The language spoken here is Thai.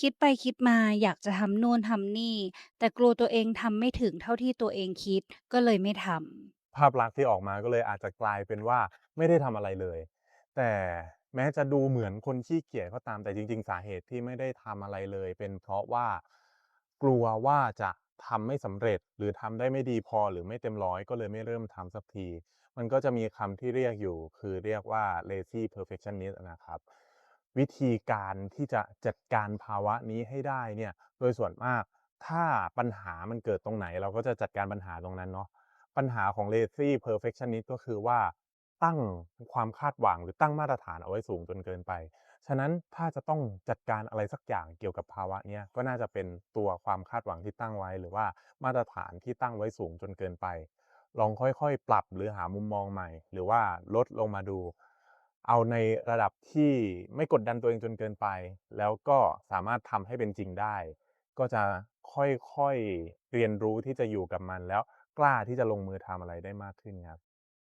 คิดไปคิดมาอยากจะทำนู่นทำนี่ แต่กลัวตัวเองทำไม่ถึงเท่าที่ตัวเองคิด ก็เลยไม่ทำภาพลักษณ์ที่ออกมาก็เลยอาจจะกลายเป็นว่าไม่ได้ทำอะไรเลย แต่แม้จะดูเหมือนคนขี้เกียจก็ตามแต่จริง ๆ สาเหตุที่ไม่ได้ทำอะไรเลย เป็นเพราะว่ากลัวว่าจะทำไม่สำเร็จ หรือทำได้ไม่ดีพอหรือไม่เต็มร้อยก็เลยไม่เริ่มทำสักที มันก็จะมีคำที่เรียกอยู่ คือเรียกว่า lazy perfectionist นะครับ วิธีการที่จะจัดการภาวะนี้ให้ได้เนี่ยโดยส่วนมากถ้าปัญหามันเกิดตรงไหน เราก็จะจัดการปัญหาตรงนั้นเนาะปัญหาของ lazy perfectionist ก็คือว่าตั้งความคาดหวังหรือตั้งมาตรฐานเอาไว้สูงจนเกินไป ฉะนั้นถ้าจะต้องจัดการอะไรสักอย่างเกี่ยวกับภาวะเนี้ยก็น่าจะเป็นตัวความคาดหวังที่ตั้งไว้ หรือว่ามาตรฐานที่ตั้งไว้สูงจนเกินไป ลองค่อยๆ ปรับหรือหามุมมองใหม่ หรือว่าลดลงมาดู เอาในระดับที่ไม่กดดันตัวเองจนเกินไป แล้วก็สามารถทำให้เป็นจริงได้ ก็จะค่อยๆเรียนรู้ที่จะอยู่กับมัน แล้วกล้าที่จะลงมือทำอะไรได้มากขึ้นครับ